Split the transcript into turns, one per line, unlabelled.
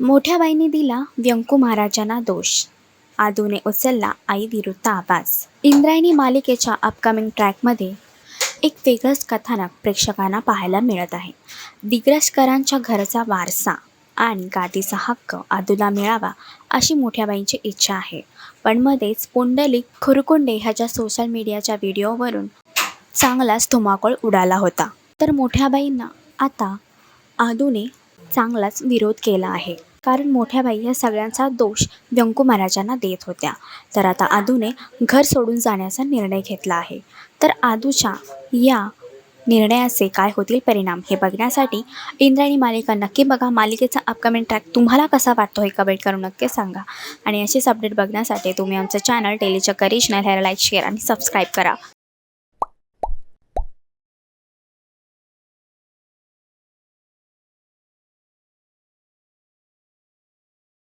मोठ्या बाईने दिला व्यंकू महाराजांना दोष. आदूने उचलला आई विरुद्ध आवाज. इंद्रायणी मालिकेच्या अपकमिंग ट्रॅकमध्ये एक वेगळंच कथानक प्रेक्षकांना पाहायला मिळत आहे. दिग्रजकरांच्या घरचा वारसा आणि गादीचा हक्क आदूला मिळावा अशी मोठ्याबाईंची इच्छा आहे. पण मध्येच पुंडलिक खुरकुंडे ह्याच्या सोशल मीडियाच्या व्हिडिओवरून चांगलाच धुमाकूळ उडाला होता. तर मोठ्याबाईंना आता आदूने चांगलाच विरोध केला आहे. कारण मोठ्या बाई या सगळ्यांचा दोष व्यंकू महाराजांना देत होत्या. तर आता आदूने घर सोडून जाण्याचा निर्णय घेतला आहे. तर आदूच्या या निर्णयाचे काय होतील परिणाम हे बघण्यासाठी इंद्रायणी मालिका नक्की बघा. मालिकेचा अपकमिंग ट्रॅक तुम्हाला कसा वाटतो हे कमेंट करून नक्की सांगा. आणि असेच अपडेट बघण्यासाठी तुम्ही आमचं चॅनल टेलीच्या करिशनल ह्याला लाईक शेअर आणि सबस्क्राईब करा.